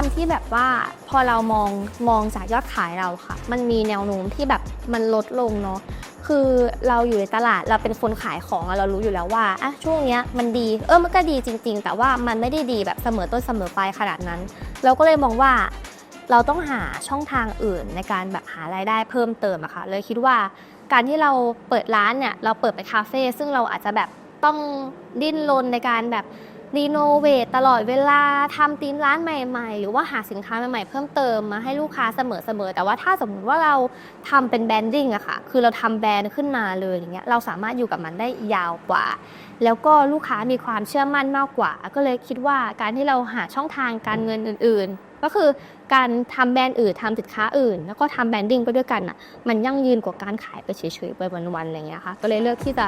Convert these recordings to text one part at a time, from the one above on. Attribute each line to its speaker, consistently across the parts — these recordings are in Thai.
Speaker 1: ความที่แบบว่าพอเรามองมองจากยอดขายเราค่ะ มันมีแนวโน้มที่แบบมันลดลงเนาะคือเราอยู่ในตลาดเราเป็นคนขายของเรารู้อยู่แล้วว่าอะช่วงเนี้ยมันดีเออมันก็ดีจริง ๆ แต่ว่ามันไม่ได้ดีแบบเสมอต้นเสมอปลายขนาดนั้น เราก็เลยมองว่าเราต้องหาช่องทางอื่นในการแบบหารายได้เพิ่มเติมอะค่ะเลยคิดว่าการที่เราเปิดร้านเนี่ยเราเปิดเป็นคาเฟ่ซึ่งเราอาจจะแบบต้องดิ้นรนในการแบบ รีโนเวทตลอดเวลาทำตีมร้านใหม่ๆ หรือว่าหาสินค้าใหม่ๆ เพิ่มเติมมาให้ลูกค้าเสมอๆ แต่ว่าถ้าสมมติว่าเราทำเป็นแบรนดิ้งอะค่ะ คือเราทำแบรนด์ขึ้นมาเลยอย่างเงี้ย เราสามารถอยู่กับมันได้ยาวกว่า แล้วก็ลูกค้ามีความเชื่อมั่นมากกว่า ก็เลยคิดว่าการที่เราหาช่องทางการเงินอื่น ๆ ก็คือการทำแบรนด์อื่นทำสินค้าอื่น แล้วก็ทำแบรนดิ้งไปด้วยกันอะมันยั่งยืนกว่าการขายไปเฉยๆไปวันๆอะไรเงี้ยค่ะก็เลยเลือกที่จะ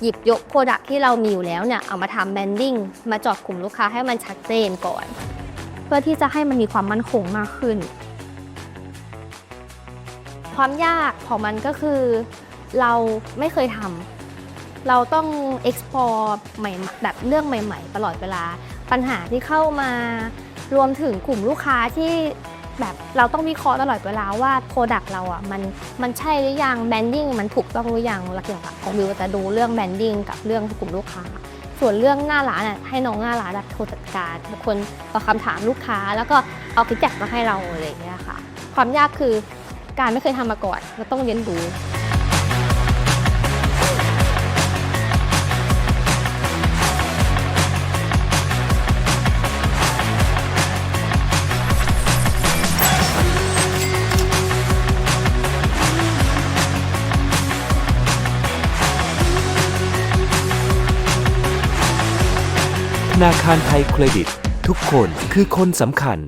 Speaker 1: หยิบยกโปรดักที่เรามีอยู่แล้วเนี่ยเอามาทำแบรนดิ้งมาจอดกลุ่มลูกค้าให้มันชัดเจนก่อน เพื่อที่จะให้มันมีความมั่นคงมากขึ้น ความยากของมันก็คือเราไม่เคยทำเราต้อง explore ใหม่แบบเรื่องใหม่ ๆ ตลอดเวลาปัญหาที่เข้ามา รวมถึงกลุ่มลูกค้าที่แบบเราต้องวิเคราะห์ตลอดเวลาว่าโปรดักเราอะมันมันใช่หรือยังแบรนดิ้งมันถูกต้องหรือยังหลักๆของวิวจะดูเรื่องแบรนดิ้งกับเรื่องกลุ่มลูกค้า ส่วนเรื่องหน้าร้านอะให้น้องหน้าร้านอะโทรจัดการเป็นคนตอบคำถามลูกค้า แล้วก็เอาฟีดแบ็กมาให้เราอะไรอย่างเงี้ยค่ะ ความยากคือการไม่เคยทำมาก่อนเราต้องเรียนรู้
Speaker 2: นาคารไทยเครดิต ทุกคนคือคนสำคัญ